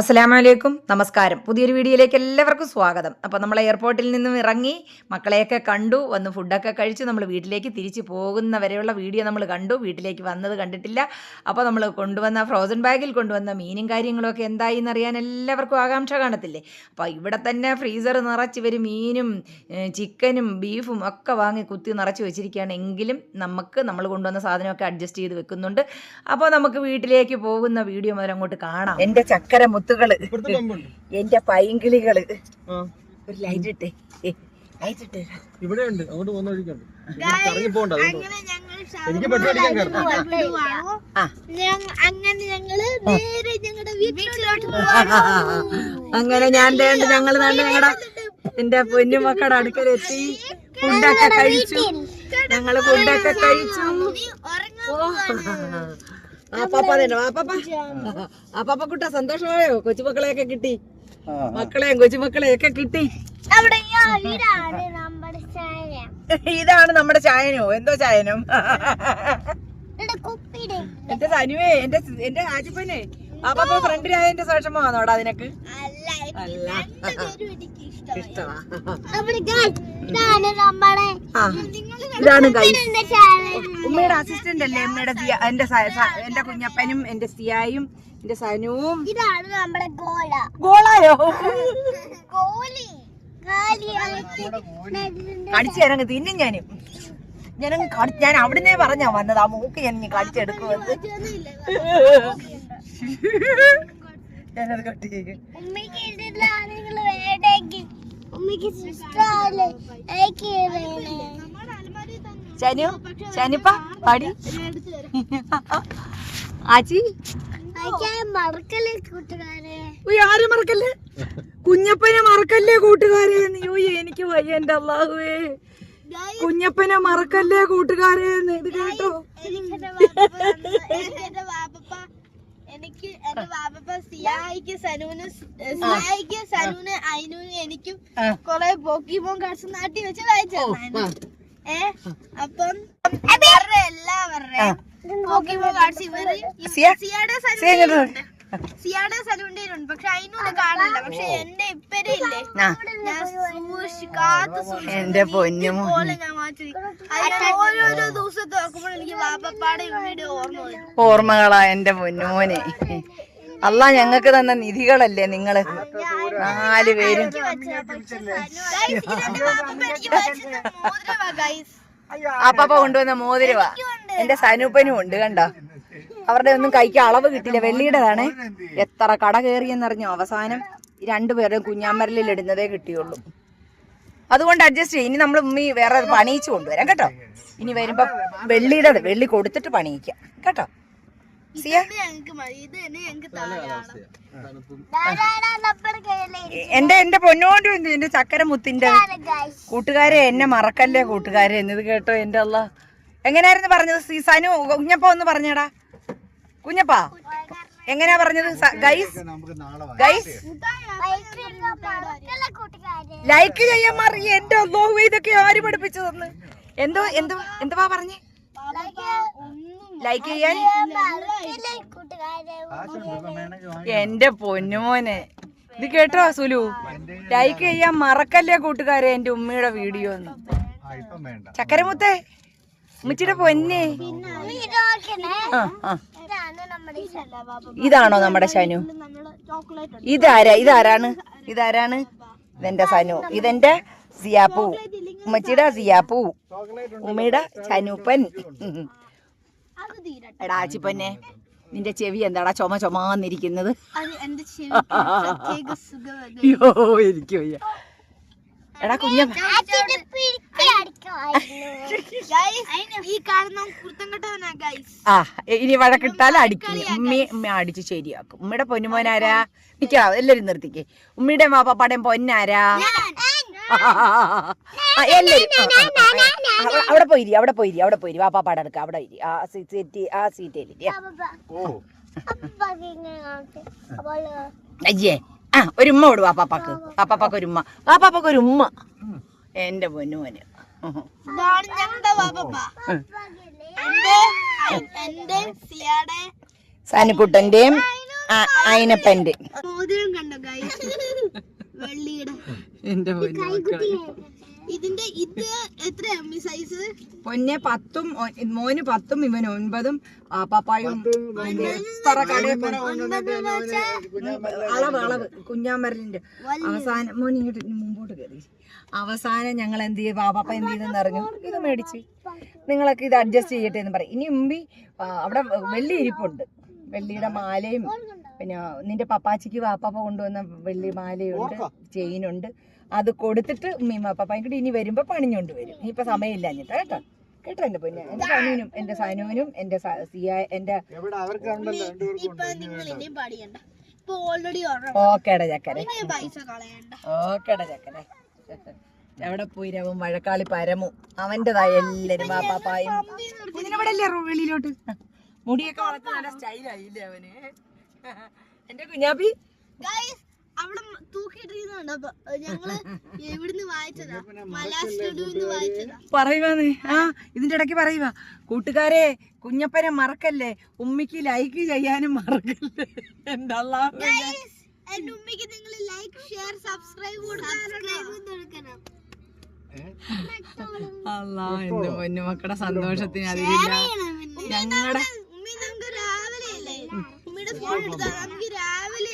അസ്സലാമലൈക്കും. നമസ്കാരം. പുതിയൊരു വീഡിയോയിലേക്ക് എല്ലാവർക്കും സ്വാഗതം. അപ്പോൾ നമ്മൾ എയർപോർട്ടിൽ നിന്നും ഇറങ്ങി മക്കളെയൊക്കെ കണ്ടു വന്ന് ഫുഡൊക്കെ കഴിച്ച് നമ്മൾ വീട്ടിലേക്ക് തിരിച്ച് പോകുന്ന വരെയുള്ള വീഡിയോ നമ്മൾ കണ്ടു. വീട്ടിലേക്ക് വന്നത് കണ്ടിട്ടില്ല. അപ്പോൾ നമ്മൾ കൊണ്ടുവന്ന ഫ്രോസൺ ബാഗിൽ കൊണ്ടുവന്ന മീനും കാര്യങ്ങളൊക്കെ എന്തായി എന്നറിയാൻ എല്ലാവർക്കും ആകാംക്ഷ കാണത്തില്ലേ? അപ്പോൾ ഇവിടെ തന്നെ ഫ്രീസർ നിറച്ച് ഇവർ മീനും ചിക്കനും ബീഫും ഒക്കെ വാങ്ങി കുത്തി നിറച്ച് വെച്ചിരിക്കുകയാണ്. എങ്കിലും നമുക്ക് നമ്മൾ കൊണ്ടുവന്ന സാധനമൊക്കെ അഡ്ജസ്റ്റ് ചെയ്ത് വെക്കുന്നുണ്ട്. അപ്പോൾ നമുക്ക് വീട്ടിലേക്ക് പോകുന്ന വീഡിയോ മുതൽ അങ്ങോട്ട് കാണാം. എന്റെ ചക്കര മുത്തുകൾ എന്റെ പൈങ്കിളികൾ. ഒരു ലൈറ്റ് ഇട്ടേ. ലൈറ്റ് ഇട്ടേ. ഇവിടെ ഉണ്ട്. അങ്ങോട്ട് പോകുന്ന വഴിക്കുണ്ട് എനിക്ക് അങ്ങനെ ഞങ്ങൾ നേരെ ഞങ്ങളുടെ വീട്ടിലോട്ട് പോകും. അങ്ങനെ ഞാൻ വേണ്ട ഞങ്ങൾ തന്നെ ഞങ്ങളുടെ എന്റെ പൊന്നുമക്കളുടെ അടുക്കലെത്തി ഫുഡൊക്കെ കഴിച്ചു. ഞങ്ങൾ ഫുഡൊക്കെ കഴിച്ചു. ആ പാപ്പ തന്നെ പാപ്പ. ആ പാപ്പ കുട്ട സന്തോഷമായോ? കൊച്ചുമക്കളെയൊക്കെ കിട്ടി. മക്കളെയും കൊച്ചുമക്കളെയൊക്കെ കിട്ടി. അവിടെ ഇതാണ് നമ്മുടെ ചായ. ഇതാണ് നമ്മുടെ ചായനോ? എന്തോ ചായനും? എന്റെ സനുവേ എന്റെ എന്റെ ആജിപ്പനെ പാപ്പ ഫ്രണ്ടിലായതിന്റെ വിഷമമാണോടാ അതിനക്ക് അല്ല ഇഷ്ടമാ. ഇതാണ് ഉമ്മയുടെ അസിസ്റ്റന്റ് അല്ലേ? ഉമ്മയുടെ എന്റെ എന്റെ കുഞ്ഞപ്പനും എന്റെ സിയായും എന്റെ സനുവും. ഇതാണ് നമ്മുടെ ഗോള. ഗോളായോ? ഗോളി. കടിച്ചു തരങ്ങ് തിന്നും ഞാനും. ഞാനങ്ങ് കടി- ഞാൻ അവിടുന്നേ പറഞ്ഞാ വന്നത്. ആ മൂക്ക് ഞാൻ ഇനി കടിച്ചെടുക്കുമെന്ന് ഞാനത് കട്ട് ചെയ്യും. ശനു ശനിപ്പ പാടി. ആച്ചി. ആരും മറക്കല്ലേ? കുഞ്ഞപ്പനെ മറക്കല്ലേ കൂട്ടുകാരെ? അയ്യോ എനിക്ക് വയ്യ എന്റെ അള്ളാഹുവേ. കുഞ്ഞപ്പനെ മറക്കല്ലേ കൂട്ടുകാരെ? ഇത് കേട്ടോ. എനിക്ക് എന്റെ എന്റെ സിയായിക്ക് സനൂന് സിയായിക്ക് സനൂന് അയിനൂന് എനിക്കും. കൊറേ പോക്കിമോൻ കാർഡ്സ് നാട്ടി വെച്ച് വായിച്ചു ഏ അപ്പം എല്ലാവരുടെ പോക്കിമോൻ കാർഡ്സ് ഇവർ സിയ? സിയാടെ സനൂന്റെ സിയാടെ സനൂന്റെ ഉണ്ട് പക്ഷെ അതിനൊന്നും കാണില്ല പക്ഷെ എന്റെ ഇപ്പരെ ഇല്ലേ. ഞാൻ സൂക്ഷിച്ച് കാത്തു സൂക്ഷിച്ച് എന്റെ പൊന്നു പോലെ ഞാൻ മാറ്റി ഓരോരോ ദിവസം നോക്കുമ്പോൾ എനിക്ക് വാപ്പപ്പാടെ വീഡിയോ ഓർമ്മ വരും. ഓർമ്മകളാ എന്റെ പൊന്നുമോനെ അല്ല ഞങ്ങൾക്ക് തന്ന നിധികളല്ലേ നിങ്ങൾ? നാല് പേരും. അപ്പാപ്പ കൊണ്ടുവന്ന മോതിരവാ? എന്റെ സനൂപ്പനും ഉണ്ട് കണ്ടോ? അവരുടെ ഒന്നും കൈക്ക് അളവ് കിട്ടില്ല. വെള്ളിയുടേതാണ്. എത്ര കട കയറിയെന്നറിഞ്ഞു. അവസാനം രണ്ടുപേരും കുഞ്ഞാമരലിൽ ഇടുന്നതേ കിട്ടിയുള്ളൂ. അതുകൊണ്ട് അഡ്ജസ്റ്റ് ചെയ്യും. ഇനി നമ്മൾ ഉമ്മി വേറെ പണിയിച്ചു കൊണ്ടുവരാം കേട്ടോ? ഇനി വരുമ്പോ വെള്ളിയുടെ വെള്ളി കൊടുത്തിട്ട് പണിയിക്കാം കേട്ടോ? എന്റെ എന്റെ പൊന്നോണ്ട് എന്റെ ചക്കര മുത്തിന്റെ. കൂട്ടുകാരെ എന്നെ മറക്കല്ലേ കൂട്ടുകാരെ? എന്നത് കേട്ടോ എന്റെ അല്ല എങ്ങനെയായിരുന്നു പറഞ്ഞത്? സീസാനു സനു കുഞ്ഞപ്പ ഒന്ന് പറഞ്ഞേടാ. കുഞ്ഞപ്പ എങ്ങനെയാ പറഞ്ഞത്? Guys guys? ലൈക്ക് ചെയ്യാൻ മാറി. എന്റെ ഒന്നോ ഇതൊക്കെ ആര് പഠിപ്പിച്ചു തന്ന് എന്തോ എന്തോ എന്തുവാ പറഞ്ഞേ? ഒന്നും ലൈക്ക് ചെയ്യാൻ? എന്റെ പൊന്നുമോനെ. ഇത് കേട്ടോ സുലു. ലൈക്ക് ചെയ്യാൻ മറക്കല്ലേ കൂട്ടുകാരെ എന്റെ ഉമ്മയുടെ വീഡിയോ ഒന്ന് ചക്കരമുത്തേ ഉമ്മച്ചിയുടെ പൊന്നേ. ആ ആ. ഇതാണ് നമ്മുടെ ശനു. ഇതാരാ? ഇതാരാണ്? ഇതാരാണ്? ഇതെന്റെ സനു ഇതെന്റെ സിയാപ്പു. ഉമ്മച്ചിയുടെ സിയാപ്പു. ഉമ്മയുടെ ശനുപ്പൻ. എടാ ആച്ചിപ്പന്നെ നിന്റെ ചെവി എന്താടാ? ചുമ ചുമാന്നിരിക്കുന്നത്. അയ്യോ എനിക്ക് വയ്യ എടാ കുഞ്ഞ ഈ കാണുന്ന കുർത്തം കെട്ടവനാ ഗൈസ് ആ ഇനി വഴക്കിട്ടാൽ അടിക്കില്ല ഉമ്മി ഉമ്മ അടിച്ച് ശരിയാക്കും ഉമ്മയുടെ പൊന്നുമോനാരാ നിക്കാ എല്ലാരും നിർത്തിക്കേ ഉമ്മയുടെ മാപ്പാപ്പാടേം പൊന്നാരാ എല്ലാരും. അവിടെ- അവിടെ പോയിരി അവിടെ പോയിരി അവിടെ പോയിരി വാപ്പാപ്പാടെ എടുക്ക അവിടെ ഇരി ആ സീറ്റ് ആ സീറ്റ് അയ്യേ ആ ഒരു ഉമ്മ വിടും പാപ്പാക്ക് പാപ്പാപ്പാക്ക് ഒരു ഉമ്മ. പാപ്പാപ്പാക്ക് ഒരു ഉമ്മ. എന്റെ പൊന്നു മോന്. സാനിക്കുട്ടന്റെയും അയിനപ്പന്റെ എന്റെ പൊന്നു സിയാടെ ഇതിന്റെ ഇത് എത്ര എത്രയാ സൈസ് പൊന്നെ പത്തും ഒ- മോന് പത്തും ഇവൻ ഒൻപതും ആ, പപ്പായും പിന്നെ എത്ര കടയിൽ പോയി- അളവ് അളവ് കുഞ്ഞാമ്പരലിന്റെ അവസാനം മോൻ ഇങ്ങോട്ട് ഇനി മുമ്പോട്ട് കയറി അവസാനം ഞങ്ങൾ എന്ത് ചെയ്യും പാപ്പ എന്ത് ചെയ്തെന്ന് അറിഞ്ഞു? ഇത് മേടിച്ച്. നിങ്ങളൊക്കെ ഇത് അഡ്ജസ്റ്റ് ചെയ്യട്ടെ എന്ന് പറയും. ഇനി ഉമ്പി ആ, അവിടെ വെള്ളി ഇരിപ്പുണ്ട്. വെള്ളിയുടെ മാലയും പിന്നെ നിന്റെ പപ്പാച്ചിക്ക് വാപ്പാപ്പ കൊണ്ടുവന്ന വെള്ളി മാലയുണ്ട് ചെയിനുണ്ട്. അത് കൊടുത്തിട്ട് ഉമ്മീമ പാപ്പായും കൂടി ഇനി വരുമ്പോ പണിഞ്ഞോണ്ട് വരും. ഇനിയിപ്പൊ സമയമില്ല എന്നിട്ട് കേട്ടോ? കേട്ടോ എന്റെ പൊന്നെ? എന്റെ സനുവിനും എന്റെ സനുവിനും എന്റെ സ- സിയ എന്റെ ഓക്കേടാ നിങ്ങൾ ഇനിയും പാടിയണ്ട ഇപ്പൊ ഓൾറെഡി ഓക്കേടെ ചക്കരെ. പൈസ കളയണ്ട. ഓക്കേടെ ചക്കരെ. എവിടെ പോയി രവും? മഴക്കാളി പരമു. അവന്റെതായ എല്ലാരും പാപ്പായും ഇതിനവിടെ അല്ലേ വെളിയിലോട്ട്? മുടിയൊക്കെ വളർത്തി നല്ല സ്റ്റൈലായില്ലേ അവന്? എന്റെ കുഞ്ഞാപ്പി? ഗൈസ് അവിടെ തൂക്കിയിട്ടിരുന്നുണ്ട് അപ്പൊ ഞങ്ങൾ എവിടുന്ന് വായിച്ചതാ? പറയുവാന്ന്. ആ ഇതിന്റെ ഇടയ്ക്ക് പറയുക കൂട്ടുകാരെ കുഞ്ഞപ്പനെ മറക്കല്ലേ? ഉമ്മിക്ക് ലൈക്ക് ചെയ്യാനും മറക്കല്ലേ? എന്താ എന്റെ നിങ്ങൾ ലൈക്ക് ഷെയർ സബ്സ്ക്രൈബ് കൊടുക്കണം. അല്ലാ എന്റെ സന്തോഷത്തിന് അതിലില്ല. ഞങ്ങളുടെ ഉമ്മി നമുക്ക് രാവിലെ അല്ലേ?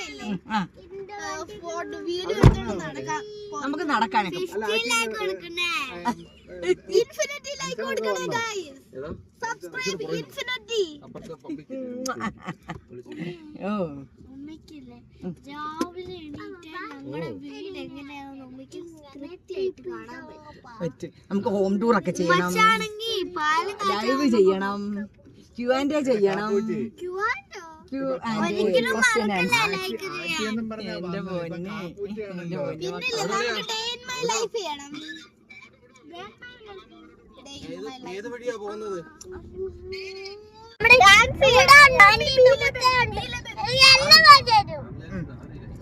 അല്ലേ? നമുക്ക് നടക്കാനൊക്കെ ലൈക്ക് കൊടുക്കണേ ഇൻഫിനിറ്റി ലൈക്ക് കൊടുക്കണേ ഗൈസ് സബ്സ്ക്രൈബ് ഇൻഫിനിറ്റി ഓ. രാവിലെ വീട് എങ്ങനെയാണെന്ന് കൃത്യമായിട്ട് കാണാൻ പറ്റും. നമുക്ക് ഹോം ടൂർ ഒക്കെ ചെയ്യണം. ലൈവ് ചെയ്യണം. ക്യു ആൻഡ് ചെയ്യണം. ക്യു ആൻഡ് ആൻസർ എന്റെ പൊന്നെ ഏത് വഴിയാ പോകുന്നത്?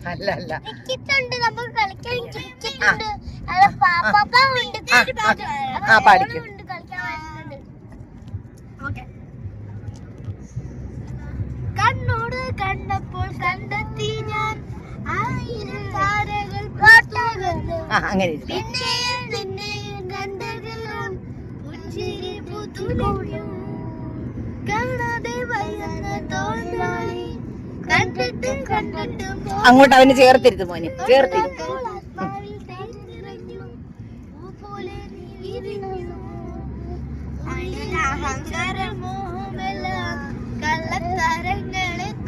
അല്ല അല്ല. ആ. പാടിക്കും ഉണ്ട് കളിക്കാൻ വരുന്നുണ്ട് ഓക്കെ കണ്ണോട് കണ്ടപ്പോൾ കണ്ടെത്തി ഞാൻ. ആയിരം താരകൾ അങ്ങനെ ഇരുന്നു. പിന്നെയും നിന്നെയും കണ്ടകലും പുഞ്ചിരി പുതുമൊഴിയും. കാണാതെ വയ്യുന്ന തോന്നാളി കണ്ടിട്ടും കണ്ടിട്ടും അങ്ങോട്ട് അവന് ചേർത്തിരുത് മോനെ ചേർത്തിരുത്തു. കള്ളത്തരങ്ങളെ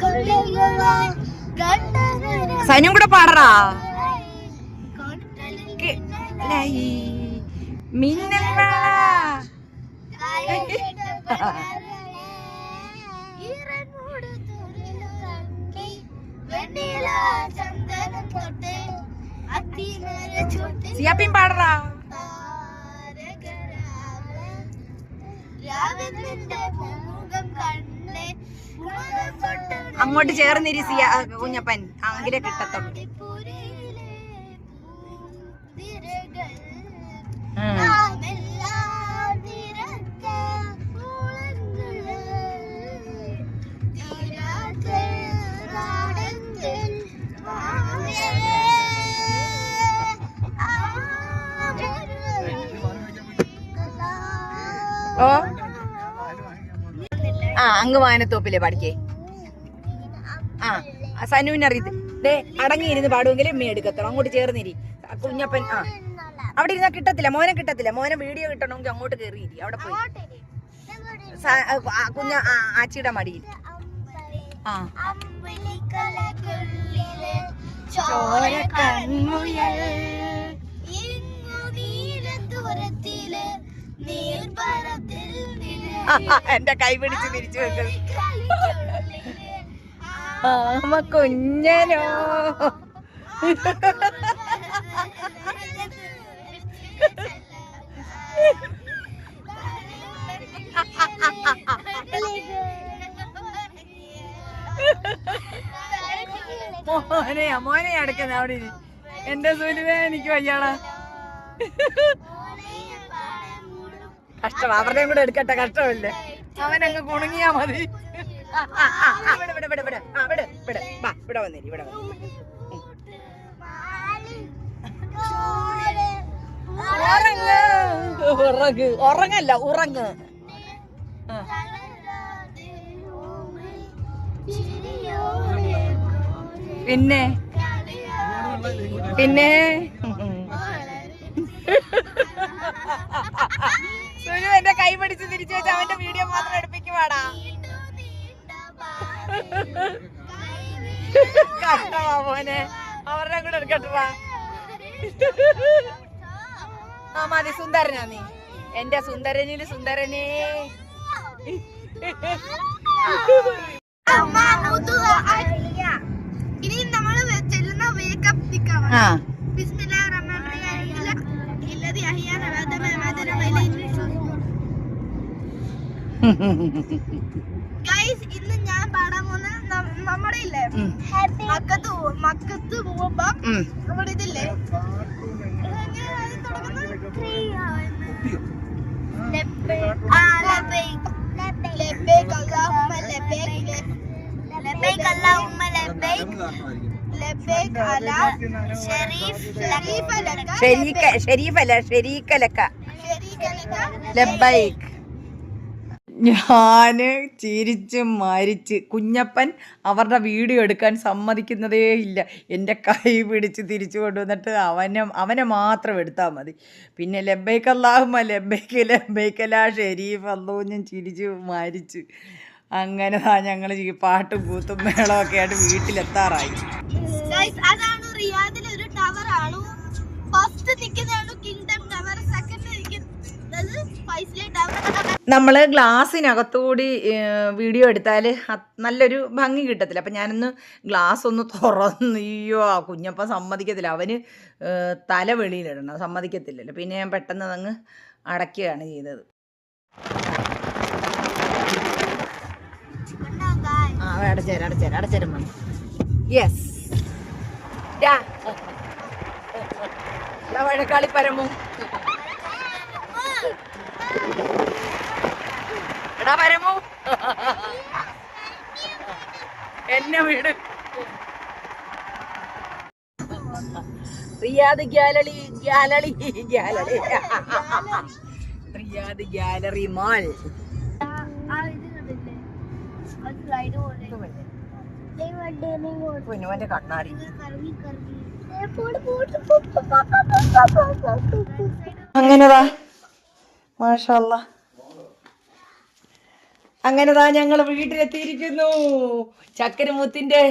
കൊള്ളുകളായി കണ്ടവരാ സനും കൂടെ പാടറാ. സിയാപ്പിയും ലൈ, മിന്നൽ മുഖം പാടറാ അങ്ങോട്ട് ചേർന്നിരി സിയ ആ, കുഞ്ഞപ്പൻ. അങ്ങനെ കിട്ടത്തുള്ളൂ. ഓ. ആ അങ്ങ് വായനത്തോപ്പിലെ പാടിക്കേ? ആ സനുവിനെ അറിയത് ദേ അടങ്ങിയിരുന്ന് പാടുമെങ്കിൽ അമ്മ എടുക്കത്തുള്ളൂ. അങ്ങോട്ട് ചേർന്നിരി കുഞ്ഞപ്പൻ ആ. അവിടെ ഇരുന്നാ കിട്ടത്തില്ല മോനെ കിട്ടത്തില്ല. മോനെ വീഡിയോ കിട്ടണമെങ്കിൽ അങ്ങോട്ട് കയറിയിരി അവിടെ പോയി. കുഞ്ഞ ആച്ചിയുടെ മടിയിൽ. ആ. ചോര കൺമുയൽ എന്റെ കൈ പിടിച്ച് തിരിച്ചു വെക്കും. ആമ കുഞ്ഞനോ. മോനെയാ മോനെയാ അടക്കുന്നത് അവിടെ. എന്റെ സുലുവേ എനിക്ക് വയ്യാടാ. കഷ്ടം. അവരുടെയും കൂടെ എടുക്കട്ടെ കഷ്ടമല്ലേ? അവനങ്ങ് കുണുങ്ങിയാ മതി. ഇവിടെ ഇവിടെ ഇവിടെ ഇവിടെ ആ ഇവിടെ ഇവിടെ വാ ഇവിടെ വന്നിരി. ഇവിടെ ഉറങ്ങല്ല ഉറങ്ങ്. പിന്നെ? പിന്നെ? സുനു എന്റെ കൈ പിടിച്ച് തിരിച്ചു വെച്ച് അവന്റെ വീഡിയോ മാത്രം എടുപ്പിക്കുവാടാ. കഷ്ടമാ മോനെ. അവരുടെ കൂടെ എടുക്കട്ടാ ആ മതി സുന്ദരനാ നീ. എന്റെ സുന്ദരനിൽ സുന്ദരനേ. ഇനി നമ്മൾ ചെല്ലുന്ന വേക്കപ്പ് ആ. ബിസ്മില്ലാഹിർ റഹ്മാനിർ റഹീം. ഇല്ലദി അഹ്യാന മമാതന വഇലൈഹി ഗൈസ് ഇന്ന് ഞാൻ പാടാൻ പോകുന്ന നമ്മുടെ ഇല്ലേ. മക്കത്ത് മക്കത്ത് പോകുമ്പോ. നമ്മുടെ ഇതില്ലേ? എങ്ങനെയാ ഷെരീഫല ഷെരീക്കലക്ക. ലബൈക്ക് ഞാൻ ചിരിച്ച് മരിച്ച്. കുഞ്ഞപ്പൻ അവരുടെ വീഡിയോ എടുക്കാൻ സമ്മതിക്കുന്നതേ ഇല്ല. എന്റെ കൈ പിടിച്ച് തിരിച്ചു കൊണ്ടുവന്നിട്ട് അവനെ അവനെ മാത്രം എടുത്താൽ മതി. പിന്നെ ലബൈക്ക് ലബൈക്ക് ലബൈക്കല ഷെരീഫ് അല്ലോ ഞാൻ ചിരിച്ച് മരിച്ച്. അങ്ങനെ ഞങ്ങൾ ഈ പാട്ടും കൂത്തും ഒക്കെ ആയിട്ട് വീട്ടിലെത്താറായി. അതാണ് ഒരു ടവർ ഫസ്റ്റ് നിൽക്കുന്നതാണ് കിങ്ഡം ടവർ സെക്കൻഡ് നിൽക്കുന്നത് ഫൈസിലെ ടവർ നമ്മൾ ഗ്ലാസ്സിനകത്തുകൂടി വീഡിയോ എടുത്താൽ നല്ലൊരു ഭംഗി കിട്ടത്തില്ല. അപ്പം ഞാനൊന്ന് ഗ്ലാസ് ഒന്ന് തുറന്ന് അയ്യോ ആ കുഞ്ഞപ്പ സമ്മതിക്കത്തില്ല. അവന് തല വെളിയിലിടണം. സമ്മതിക്കത്തില്ലല്ലോ. പിന്നെ ഞാൻ പെട്ടെന്ന് അതങ്ങ് അടയ്ക്കുകയാണ് ചെയ്തത്. ആ അടച്ചേരാം അടച്ചേരാം മതി. യെസ് വഴക്കാളി പരമു. എടാ പരമു. എന്നെ വീട്. Riyadh gallery gallery gallery Riyadh gallery mall. കുഞ്ഞുവന്റെ കണ്ണാടി. അങ്ങനെതാ. മാഷല്ല അങ്ങനെതാ ഞങ്ങൾ വീട്ടിലെത്തിയിരിക്കുന്നു. ചക്കരമുത്തിന്റെ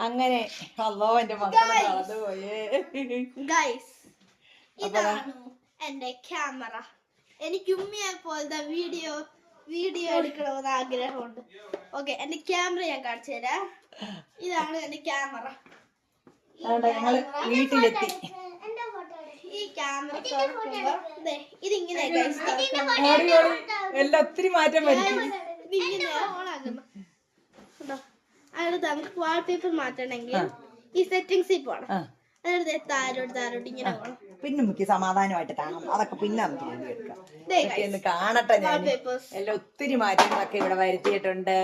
അങ്ങനെ. അല്ലോ എന്റെ മക്കളെ പോയേ. ഇതാണ് എന്റെ ക്യാമറ. എനിക്ക് ഉമ്മിയെ പോലത്തെ വീഡിയോ വീഡിയോ എടുക്കണമെന്ന് ആഗ്രഹമുണ്ട്. ഓക്കെ എന്റെ ക്യാമറ ഞാൻ കാണിച്ചു തരാം. ഇതാണ് എന്റെ ക്യാമറ. ഞങ്ങൾ വീട്ടിലെത്തി. ക്യാമറ തുറക്കുമ്പോ ദേ, ഇതിങ്ങനെ ഓടി ഓടി എല്ലാം ഒത്തിരി മാറ്റം വരുത്തി. ഇതിങ്ങനെ കണ്ടോ? അടുത്ത് നമുക്ക് വാൾപേപ്പർ മാറ്റണമെങ്കിൽ ഈ സെറ്റിംഗ്സിൽ പോണം. അതായത് താരോട് താരോട് ഇങ്ങനെ പോണം. പിന്നെ നമുക്ക് സമാധാനമായിട്ട് കാണാം. അതൊക്കെ പിന്നെ നമുക്ക് എടുക്കാം കാണട്ടെ ഞാൻ. എല്ലാം ഒത്തിരി മാറ്റങ്ങളൊക്കെ ഇവിടെ വരുത്തിയിട്ടുണ്ട്.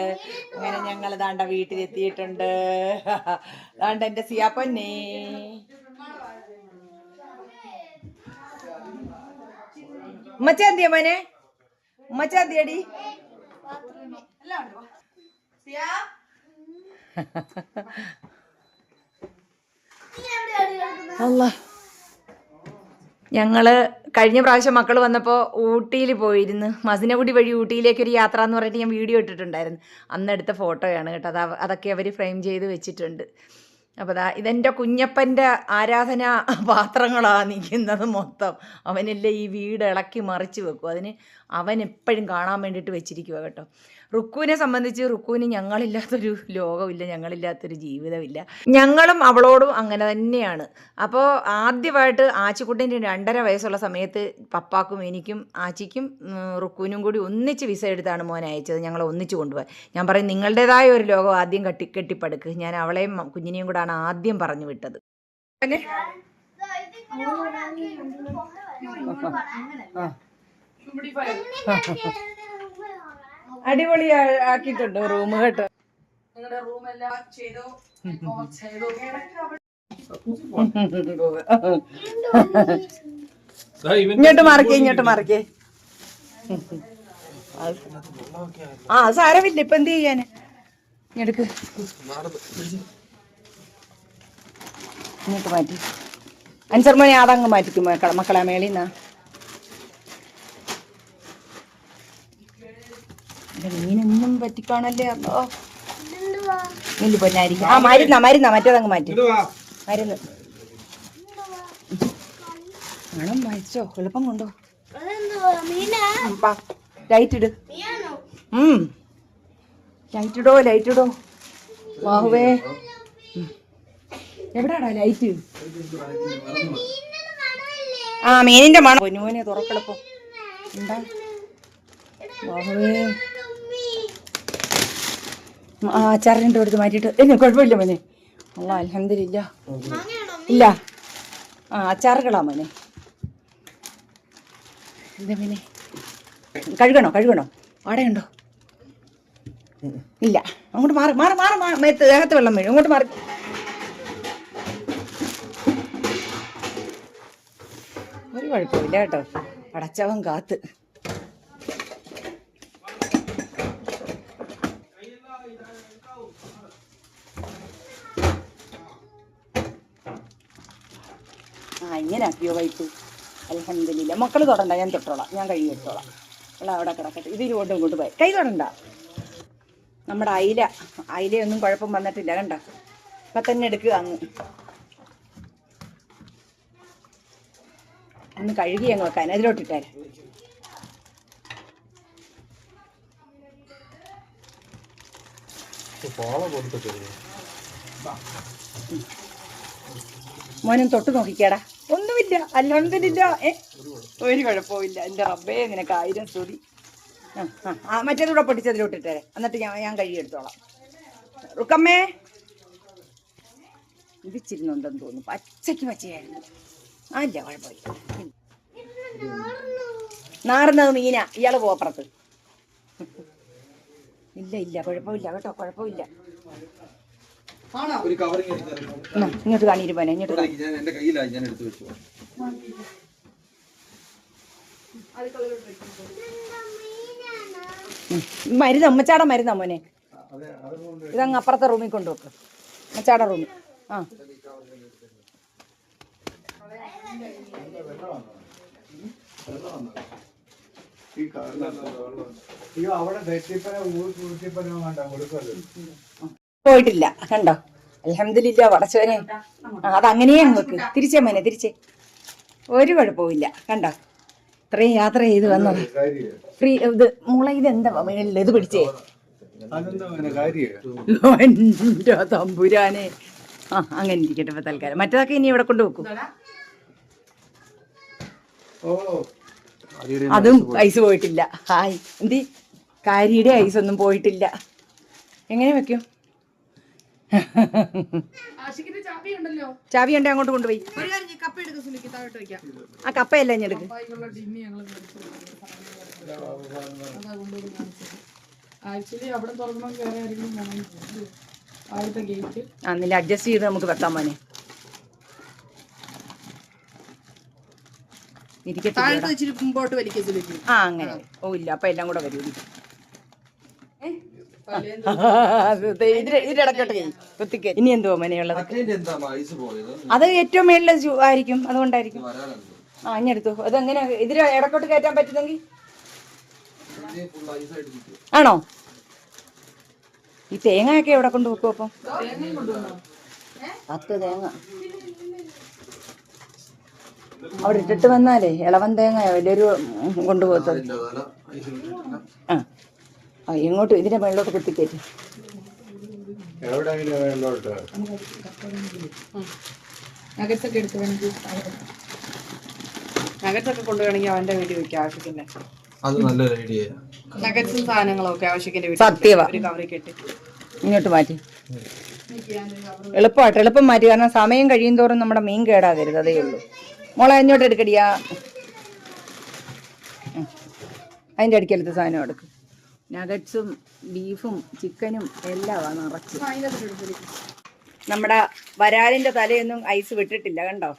അങ്ങനെ ഞങ്ങൾ ദാണ്ട വീട്ടിലെത്തിയിട്ടുണ്ട്. ദാണ്ട എന്റെ സിയാപ്പന്നെ ഉമ്മച്ചാന്തിയ മോനെ? മച്ചാന്തിയടി? അല്ല ഞങ്ങൾ കഴിഞ്ഞ പ്രാവശ്യം മക്കൾ വന്നപ്പോൾ ഊട്ടിയിൽ പോയിരുന്നു. മസിനഗുടി വഴി ഊട്ടിയിലേക്ക് ഒരു യാത്ര എന്ന് പറഞ്ഞിട്ട് ഞാൻ വീഡിയോ ഇട്ടിട്ടുണ്ടായിരുന്നു. അന്ന് എടുത്ത ഫോട്ടോയാണ് കേട്ടോ. അത് അതൊക്കെ അവർ ഫ്രെയിം ചെയ്ത് വെച്ചിട്ടുണ്ട്. അപ്പോൾ ദാ ഇതെന്റെ കുഞ്ഞപ്പന്റെ ആരാധനാ പാത്രങ്ങളാണ് നിൽക്കുന്നത് മൊത്തം. അവനല്ലേ ഈ വീട് ഇളക്കി മറിച്ച് വെക്കും. അതിന് അവൻ എപ്പോഴും കാണാൻ വേണ്ടിയിട്ട് വെച്ചിരിക്കുക കേട്ടോ. റുക്കുവിനെ സംബന്ധിച്ച് റുക്കുവിന് ഞങ്ങളില്ലാത്തൊരു ലോകമില്ല ഞങ്ങളില്ലാത്തൊരു ജീവിതമില്ല. ഞങ്ങളും അവളോടും അങ്ങനെ തന്നെയാണ്. അപ്പോൾ ആദ്യമായിട്ട് ആച്ചിക്കുട്ടിന്റെ രണ്ടര വയസ്സുള്ള സമയത്ത് പപ്പാക്കും എനിക്കും ആച്ചിക്കും റുക്കുവിനും കൂടി ഒന്നിച്ച് വിസ എടുത്താണ് മോൻ അയച്ചത് ഞങ്ങളെ ഒന്നിച്ച് കൊണ്ടുപോകാൻ. ഞാൻ പറയും നിങ്ങളുടേതായ ഒരു ലോകം ആദ്യം കെട്ടി കെട്ടിപ്പടുക്ക്. ഞാൻ അവളെയും കുഞ്ഞിനെയും കൂടാണ് ആദ്യം പറഞ്ഞു വിട്ടത്. ആ. അടിപൊളി ആക്കിയിട്ടുണ്ട് റൂം കേട്ടോ. നിങ്ങളുടെ ചെയ്തു. ചെയ്തു. ഇങ്ങോട്ട് മറക്കേ ഇങ്ങോട്ട് മറക്കേ. ആ സാരമില്ല ഇപ്പൊ എന്ത് ചെയ്യാന്? ഇങ്ങോട്ട് ഇങ്ങോട്ട് മാറ്റി. അഞ്ചർ മണി അതങ്ങ് മാറ്റിക്കും മക്കളെ മക്കളെ മേളിന്നാ മീനൊന്നും പറ്റിക്കാണല്ലേ അല്ലോ നെല്ല് പൊന്നായിരിക്കും ആ മരുന്നാ മരുന്നാ മറ്റേതങ്ങ് മാറ്റി. മരുന്ന് മണം വായിച്ചോ എളുപ്പം കൊണ്ടോ. ലൈറ്റ് ഇട്. ലൈറ്റ് ഇടോ ലൈറ്റ് ഇടോ. വാഹുവേ. എവിടാടാ ലൈറ്റ് ആ മീനിന്റെ മണം. പൊന്നുമോനെ തുറക്കളപ്പം എന്താ? വാഹുവേ. ആ അടുത്ത് മാറ്റിയിട്ട്. ഇല്ല കുഴപ്പമില്ല മോനെ. അല്ല അലഹമില്ല ഇല്ല. ആ അച്ചാറുകളാ മോനെ. എന്താ മോനെ? കഴുകണോ കഴുകണോ? വാടയുണ്ടോ ഇല്ല. അങ്ങോട്ട് മാറി മാറി മാറി മാറി. മേത്ത് ദേഹത്ത് വെള്ളം വീഴും. അങ്ങോട്ട് മാറി. ഒരു കുഴപ്പമില്ല കേട്ടോ. അടച്ചവൻ കാത്ത്. ആക്കിയോ വൈറ്റ് അലഹമില്ല മക്കൾ തൊടണ്ട ഞാൻ തൊട്ടോളാം. ഞാൻ കൈ തൊട്ടോളാം അല്ല അവിടെ കിടക്കട്ടെ. ഇതിൽ കൊണ്ട് ഇങ്ങോട്ട് പോയി. കൈ തൊടണ്ട. നമ്മുടെ അയില അയിലയൊന്നും കുഴപ്പം വന്നിട്ടില്ല കണ്ട? ഇപ്പം തന്നെ എടുക്കുക അങ്ങ്. ഒന്ന് കഴുകി അങ്ങ് വെക്കാൻ. അതിലോട്ടിട്ടേ മോനും തൊട്ട് നോക്കിക്കേടാ. ഒന്നുമില്ല അല്ലൊന്നില്ല ഏ? ഒരു കുഴപ്പമില്ല എന്റെ റബ്ബേ നിനക്ക് ആയിരം സ്തുതി. ആ മറ്റേതൂടെ പൊട്ടിച്ചതിലോട്ടിട്ടേ. എന്നിട്ട് ഞാൻ ഞാൻ കഴുകിയെടുത്തോളാം റുക്കമ്മേ ഇടിച്ചിരുന്നുണ്ടെന്ന് തോന്നുന്നു. പച്ചയ്ക്ക് പച്ചയായിരുന്നു. ആ ഇല്ല കുഴപ്പമില്ല. നാറുന്നത് മീന. ഇയാൾ പോപ്പുറത്ത് ഇല്ല ഇല്ല കുഴപ്പമില്ല കേട്ടോ. കുഴപ്പമില്ല. ഇങ്ങോട്ട് കാണിയിട്ട് പോനെ ഇങ്ങോട്ട്. ഞാൻ എന്റെ കയ്യിലായി. ഞാൻ എടുത്തു വെച്ചു. മരുന്ന് അമ്മച്ചാടെ മരുന്ന മോനെ. ഇതങ്ങ് അപ്പുറത്തെ റൂമിൽ കൊണ്ടുവെക്ക്. അമ്മച്ചാടെ റൂമിൽ. ആ. പോയിട്ടില്ല. കണ്ടോ? അലഹമില്ല വടച്ചവനെ. അതങ്ങനെയാ അതങ്ങനെയേ അങ്ങ് തിരിച്ചേ മോനെ തിരിച്ചേ. ഒരു കുഴപ്പമില്ല കണ്ടോ? ഇത്രയും യാത്ര ചെയ്ത് വന്നത് ഫ്രീ ഇത് മുള ഇത് എന്താ മേളിൽ ഇത് പിടിച്ചേ. എന്റെ തമ്പുരാനെ. ആ അങ്ങനെ ഇരിക്കട്ടെ ഇപ്പൊ തൽക്കാലം. മറ്റേതൊക്കെ ഇനി ഇവിടെ കൊണ്ട് വെക്കും അതും ഐസ് പോയിട്ടില്ല. ഹായ്. എന്തി? കാരിയുടെ ഐസ് ഒന്നും പോയിട്ടില്ല. എങ്ങനെ വെക്കും? ചാവി ഉണ്ട് അങ്ങോട്ട് കൊണ്ടുപോയി. ആ കപ്പയല്ല ഞാൻ എടുക്ക്. ആ നില അഡ്ജസ്റ്റ് ചെയ്ത് നമുക്ക് വെക്കാൻ മോനെ. ആ അങ്ങനെ. ഓ ഇല്ല അപ്പൊ എല്ലാം കൂടെ വരും കുത്തിക്ക്. ഇനി എന്തുവാ മനയുള്ളത്? അത് ഏറ്റവും മേളിലെ ജു- ആയിരിക്കും അതുകൊണ്ടായിരിക്കും. ആ ഇനി എടുത്തു. അതെങ്ങനെ ഇതിൽ ഇടക്കോട്ട് കയറ്റാൻ പറ്റുന്നെങ്കിൽ? ആണോ? ഈ തേങ്ങയൊക്കെ എവിടെ കൊണ്ട് വെക്കും അപ്പം? പത്ത് തേങ്ങ. അവിടെ ഇട്ടിട്ട് വന്നാലേ ഇളവൻ തേങ്ങ വലിയൊരു കൊണ്ടുപോകത്തത് ആ. ആ എങ്ങോട്ട് ഇതിന്റെ മേളിലോട്ട് കുത്തിക്കയറ്റി എടുത്ത് വേണമെങ്കിൽ കൊണ്ടുവേണമെങ്കിൽ വീട്ടിൽ അത് നല്ലൊരു ഐഡിയ. നഗറ്റ്സും സാധനങ്ങളും ഒക്കെ ആവശ്യത്തിന്റെ വീട്ടിൽ കവറി കെട്ടി. ഇങ്ങോട്ട് മാറ്റി. എളുപ്പമായിട്ട് എളുപ്പം മാറ്റി. കാരണം സമയം കഴിയും തോറും നമ്മുടെ മീൻ കേടാകരുത് അതേ ഉള്ളൂ. മോളെ അങ്ങോട്ട് എടുക്കടിയാ. അതിന്റെ അടുക്കലത്തെ സാധനം എടുക്കും. നഗറ്റ്സും ബീഫും ചിക്കനും എല്ലാം നിറച്ച്. നമ്മുടെ വരാലിന്റെ തലയൊന്നും ഐസ് വിട്ടിട്ടില്ല കണ്ടോ?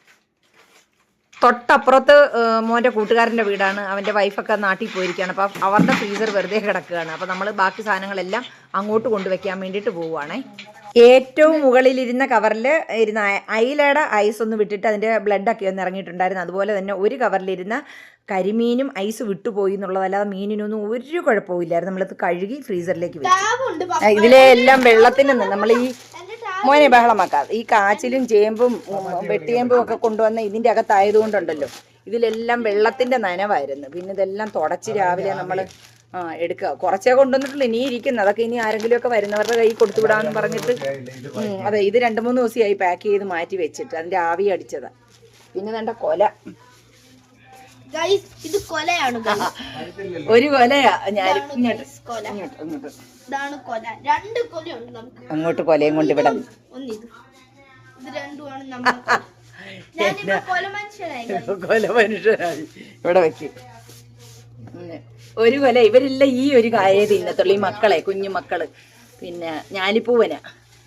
തൊട്ടപ്പുറത്ത് മോന്റെ മോന്റെ കൂട്ടുകാരന്റെ വീടാണ് അവന്റെ വൈഫൊക്കെ നാട്ടിൽ പോയിരിക്കുകയാണ്. അപ്പോൾ അവരുടെ ഫ്രീസർ വെറുതെ കിടക്കുകയാണ്. അപ്പോൾ നമ്മൾ ബാക്കി സാധനങ്ങളെല്ലാം അങ്ങോട്ട് കൊണ്ടുവയ്ക്കാൻ വേണ്ടിയിട്ട് പോവുകയാണേ ഏറ്റവും മുകളിലിരുന്ന കവറിൽ ഇരുന്ന അയ- അയിലയുടെ ഐസ് ഒന്ന് വിട്ടിട്ട് അതിന്റെ ബ്ലഡൊക്കെ ഒന്ന് ഇറങ്ങിയിട്ടുണ്ടായിരുന്നു. അതുപോലെ തന്നെ ഒരു കവറിലിരുന്ന കരിമീനും ഐസ് വിട്ടുപോയി എന്നുള്ളതല്ലാതെ മീനിനൊന്നും ഒരു കുഴപ്പവും ഇല്ലായിരുന്നു. നമ്മളത് കഴുകി ഫ്രീസറിലേക്ക് വെച്ചു. ഇതിലെ എല്ലാം വെള്ളത്തിന് നമ്മൾ ഈ മോനെ ബഹളമാക്കാം. ഈ കാച്ചിലും ചേമ്പും വെട്ടിയേമ്പും ഒക്കെ കൊണ്ടുവന്ന ഇതിന്റെ അകത്തായതുകൊണ്ടുണ്ടല്ലോ. ഇതിലെല്ലാം വെള്ളത്തിന്റെ നനവായിരുന്നു. പിന്നെ ഇതെല്ലാം തുടച്ച് രാവിലെ നമ്മൾ ആ എടുക്കുക. കുറച്ചേ കൊണ്ടുവന്നിട്ടുള്ളൂ. ഇനി ഇരിക്കുന്നു. അതൊക്കെ ഇനി ആരെങ്കിലും ഒക്കെ വരുന്നവരുടെ കൈ കൊടുത്തു വിടാന്ന് പറഞ്ഞിട്ട് അതെ ഇത് രണ്ട് മൂന്ന് ദിവസമായി പാക്ക് ചെയ്ത് മാറ്റി വെച്ചിട്ട്. അതിന്റെ ആവി അടിച്ചതാ. പിന്നെ വേണ്ട കൊല? ഗൈസ് ഇത് കൊലയാണ്. ഒരു കൊലയാ. ഞാൻ ഇതാണ് ഇങ്ങോട്ട് കൊല. ഇങ്ങോട്ട് ഇങ്ങോട്ട്. ഇതാണ് കൊല. രണ്ട് കൊലയുണ്ട് നമുക്ക്. അങ്ങോട്ട് കൊലയും കൊണ്ട് ഇവിടെ. ഒന്നിത് ഇത്. രണ്ടുമാണ് നമ്മൾ ഞാനിപ്പോ കൊല മനുഷ്യനായി guys. കൊല മനുഷ്യനായി. ഇവിടെ വെക്ക്. ഒരു കൊല. ഇവരില്ല ഈ ഒരു കായേ തിന്നത്തുള്ളൂ ഈ മക്കളെ കുഞ്ഞു മക്കൾ. പിന്നെ ഞാലിപ്പൂവന.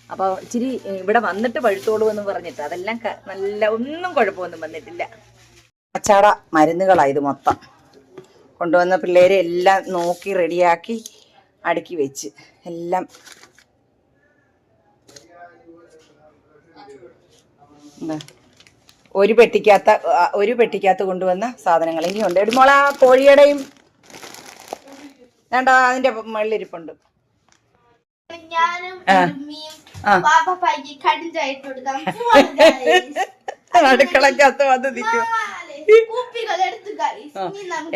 അപ്പൊ ഇച്ചിരി ഇവിടെ വന്നിട്ട് പഴുത്തോളൂ എന്ന് പറഞ്ഞിട്ട് അതെല്ലാം നല്ല ഒന്നും കുഴപ്പമൊന്നും വന്നിട്ടില്ല. അച്ചാട മരുന്നുകളാ ഇത് മൊത്തം. കൊണ്ടുവന്ന പിള്ളേരെ എല്ലാം നോക്കി റെഡിയാക്കി അടുക്കി വെച്ച്. എല്ലാം എന്താ? ഒരു പെട്ടിക്കകത്ത് ഒരു പെട്ടിക്കകത്ത് കൊണ്ടുവന്ന സാധനങ്ങൾ ഇനിയുണ്ട് എടുമോള കോഴിയുടെയും വേണ്ട അതിന്റെ മുകളിലിരിപ്പുണ്ട് ഞാനും അടുക്കളക്കകത്ത് വന്ന് നിൽക്കും.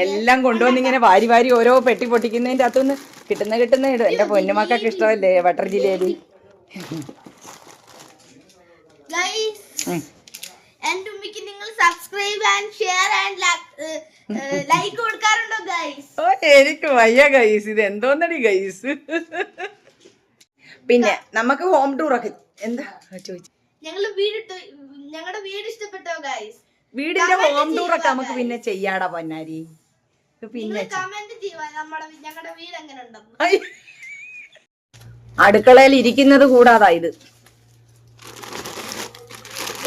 എല്ലാം കൊണ്ടുവന്ന് ഇങ്ങനെ വാരി വാരി ഓരോ പെട്ടി പൊട്ടിക്കുന്നതിന്റെ അകത്തുനിന്ന് കിട്ടുന്ന കിട്ടുന്ന ഇടും. എന്റെ പൊന്നുമക്കൊക്കെ ഇഷ്ടമല്ലേ? ബട്ടർ ജിലേബി. എന്റെ ഉമ്മയ്ക്ക് നിങ്ങൾ subscribe and share and like കൊടുക്കാറുണ്ടോ guys? ഓ എനിക്ക് വയ്യ ഗൈസ്. ഇത് എന്തോന്നടി ഗൈസ്? പിന്നെ നമുക്ക് ഹോം ടൂർ ഒക്കെ എന്താ? ചോദിച്ചു. ഞങ്ങൾ വീട് ഞങ്ങളുടെ വീട് ഇഷ്ടപ്പെട്ടോ ഗൈസ് വീടിന്റെ ഹോം ടൂർ ഒക്കെ നമുക്ക് പിന്നെ ചെയ്യാടാ പൊന്നാരി. പിന്നെ അടുക്കളയിൽ ഇരിക്കുന്നത് കൂടാതാ ഇത്.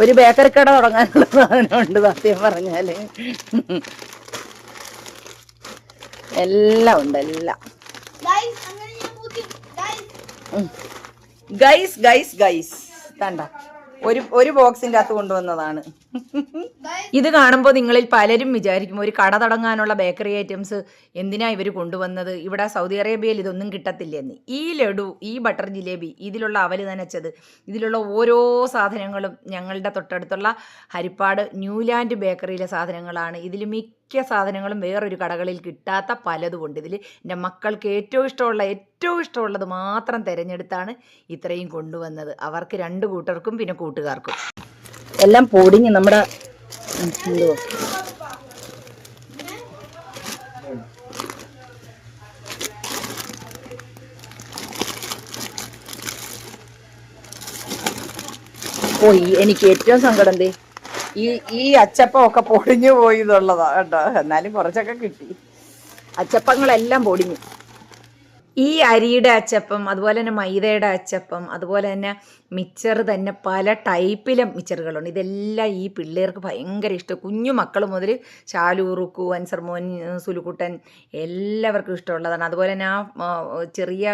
ഒരു ബേക്കറി കട തുടങ്ങാനുള്ള സാധനമുണ്ട് സത്യം പറഞ്ഞാൽ. എല്ലാം ഉണ്ട് എല്ലാം. Guys guys guys guys guys കണ്ട. ഒരു ഒരു ബോക്സിന്റെ അകത്ത് കൊണ്ടുവന്നതാണ്. ഇത് കാണുമ്പോൾ നിങ്ങളിൽ പലരും വിചാരിക്കും ഒരു കട തുടങ്ങാനുള്ള ബേക്കറി ഐറ്റംസ് എന്തിനാ ഇവർ കൊണ്ടുവന്നത്? ഇവിടെ സൗദി അറേബ്യയിൽ ഇതൊന്നും കിട്ടത്തില്ലെന്ന്. ഈ ലഡു ഈ ബട്ടർ ജിലേബി ഇതിലുള്ള അവൽ നനച്ചത് ഇതിലുള്ള ഓരോ സാധനങ്ങളും ഞങ്ങളുടെ തൊട്ടടുത്തുള്ള ഹരിപ്പാട് ന്യൂലാൻഡ് ബേക്കറിയിലെ സാധനങ്ങളാണ്. ഇതിൽ മിക്ക സാധനങ്ങളും വേറൊരു കടകളിൽ കിട്ടാത്ത പലതുമുണ്ട്. ഇതിൽ എന്റെ മക്കൾക്ക് ഏറ്റവും ഇഷ്ടമുള്ള ഏറ്റവും ഇഷ്ടമുള്ളത് മാത്രം തിരഞ്ഞെടുത്താണ് ഇത്രയും കൊണ്ടുവന്നത്. അവർക്ക് രണ്ട് കൂട്ടർക്കും പിന്നെ കൂട്ടുകാർക്കും. എല്ലാം പൊടിഞ്ഞ് നമ്മുടെ എന്തോ? ഓ ഈ എനിക്ക് ഏറ്റവും സങ്കടം ദേ ഈ ഈ അച്ചപ്പം ഒക്കെ പൊടിഞ്ഞു പോയി എന്നുള്ളതാ കേട്ടോ. എന്നാലും കുറച്ചൊക്കെ കിട്ടി. അച്ചപ്പങ്ങളെല്ലാം പൊടിഞ്ഞു. ഈ അരിയുടെ അച്ചപ്പം അതുപോലെ തന്നെ മൈദയുടെ അച്ചപ്പം അതുപോലെ തന്നെ മിച്ചർ തന്നെ പല ടൈപ്പിലെ മിച്ചറുകളുണ്ട്. ഇതെല്ലാം ഈ പിള്ളേർക്ക് ഭയങ്കര ഇഷ്ടം. കുഞ്ഞു മക്കൾ മുതൽ ശാലൂറുക്കു അൻസർമോൻ സുലുക്കുട്ടൻ എല്ലാവർക്കും ഇഷ്ടമുള്ളതാണ്. അതുപോലെ തന്നെ ആ, ചെറിയ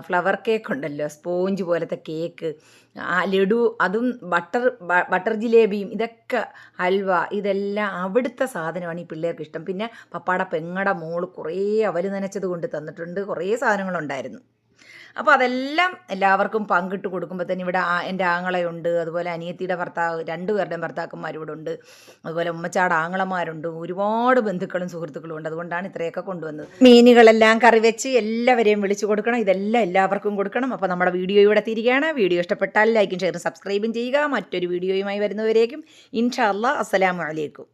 ഫ്ലവർ കേക്ക് ഉണ്ടല്ലോ സ്പോഞ്ച് പോലത്തെ കേക്ക് ആ ലഡു അതും ബട്ടർ ബട്ടർ ജിലേബിയും ഇതൊക്കെ ഹൽവ ഇതെല്ലാം അവിടുത്തെ സാധനമാണ് ഈ പിള്ളേർക്ക് ഇഷ്ടം. പിന്നെ പപ്പാടെ പെങ്ങടെ മോൾ കുറേ അവൽ നനച്ചത് കൊണ്ട് തന്നിട്ടുണ്ട്. കുറേ സാധനങ്ങളുണ്ടായിരുന്നു. അപ്പോൾ അതെല്ലാം എല്ലാവർക്കും പങ്കിട്ട് കൊടുക്കുമ്പോൾ തന്നെ ഇവിടെ എന്റെ ആങ്ങളയുണ്ട് അതുപോലെ അനിയത്തിയുടെ ഭർത്താവ് രണ്ടുപേരുടെയും ഭർത്താക്കന്മാർ ഇവിടെ ഉണ്ട് അതുപോലെ ഉമ്മച്ചാട് ആങ്ങളമാരുണ്ട് ഒരുപാട് ബന്ധുക്കളും സുഹൃത്തുക്കളും ഉണ്ട്. അതുകൊണ്ടാണ് ഇത്രയൊക്കെ കൊണ്ടുവന്നത്. മീനുകളെല്ലാം കറി വെച്ച് എല്ലാവരെയും വിളിച്ചു കൊടുക്കണം. ഇതെല്ലാം എല്ലാവർക്കും കൊടുക്കണം. അപ്പോൾ നമ്മുടെ വീഡിയോ ഇവിടെ തിരികെയാണ്. വീഡിയോ ഇഷ്ടപ്പെട്ടാൽ ലൈക്കും ഷെയറും സബ്സ്ക്രൈബും ചെയ്യുക. മറ്റൊരു വീഡിയോയുമായി വരുന്നവരേക്കും ഇൻഷാ അല്ലാ അലൈക്കും.